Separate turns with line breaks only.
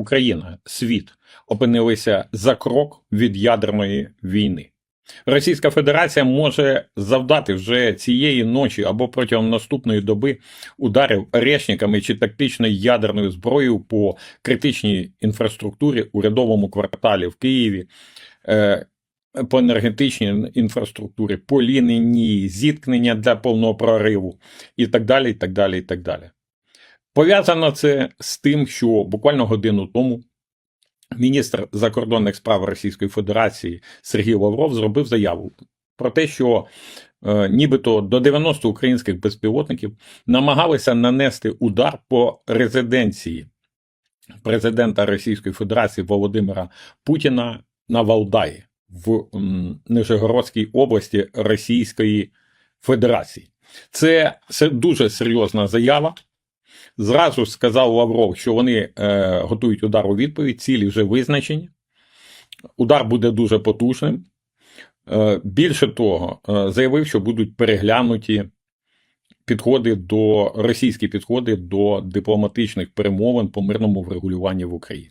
Україна, світ опинилися за крок від ядерної війни. Російська Федерація може завдати вже цієї ночі або протягом наступної доби ударів решниками чи тактичною ядерною зброєю по критичній інфраструктурі, урядовому кварталі в Києві, е, по енергетичній інфраструктурі, по лінії зіткнення для повного прориву і так далі. і так далі, і так далі. Пов'язано це з тим, що буквально годину тому міністр закордонних справ Російської Федерації Сергій Лавров зробив заяву про те, що е, нібито до 90 українських безпілотників намагалися нанести удар по резиденції президента Російської Федерації Володимира Путіна на Валдаї в м, Нижегородській області Російської Федерації. Це, дуже серйозна заява. Зразу сказав Лавров, що вони е, готують удар у відповідь, цілі вже визначені. Удар буде дуже потужним. Е, більше того, е, заявив, що будуть переглянуті підходи до російські підходи до дипломатичних перемовин по мирному врегулюванні в Україні.